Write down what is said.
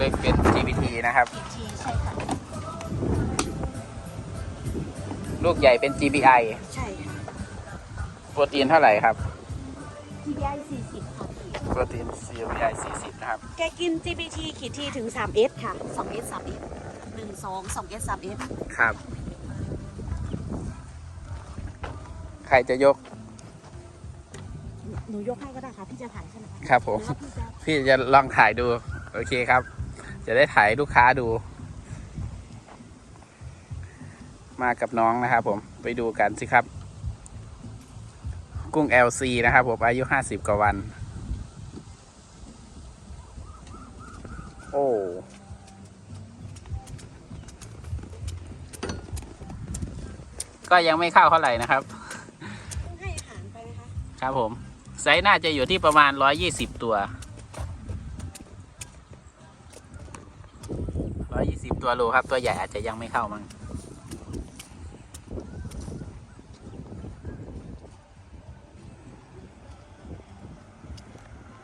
ลูกเล็กเป็น GPT นะครับทีใช่ค่ะ ลูกใหญ่เป็น GBI ใช่ค่ะ โปรตีนเท่าไหร่ครับ TBI 40ค่ะพี่โปรตีน GBI 40 นะครับ แกกิน GPT ขีดทีถึง 3S ค่ะ 2S 3S 1 2 2S 3S ครับ ใครจะยกหนูยกให้ก็ได้ค่ะ พี่จะถ่ายใช่ไหมคะครับผม หรือว่าพี่จะ พี่จะลองถ่ายดู โอเคครับ จะได้ถ่ายลูกค้าดู มากับน้องนะครับผมไปดูกันสิครับ กุ้ง LC นะครับผมอายุ50กว่าวัน โอ้ก็ยังไม่เข้าเท่าไหร่นะครับต้องให้อาหารไปนะคะ ครับผม ไซส์น่าจะอยู่ที่ประมาณ120ตัว 120 ตัวโลครับ ตัวใหญ่อาจจะยังไม่เข้ามั้ง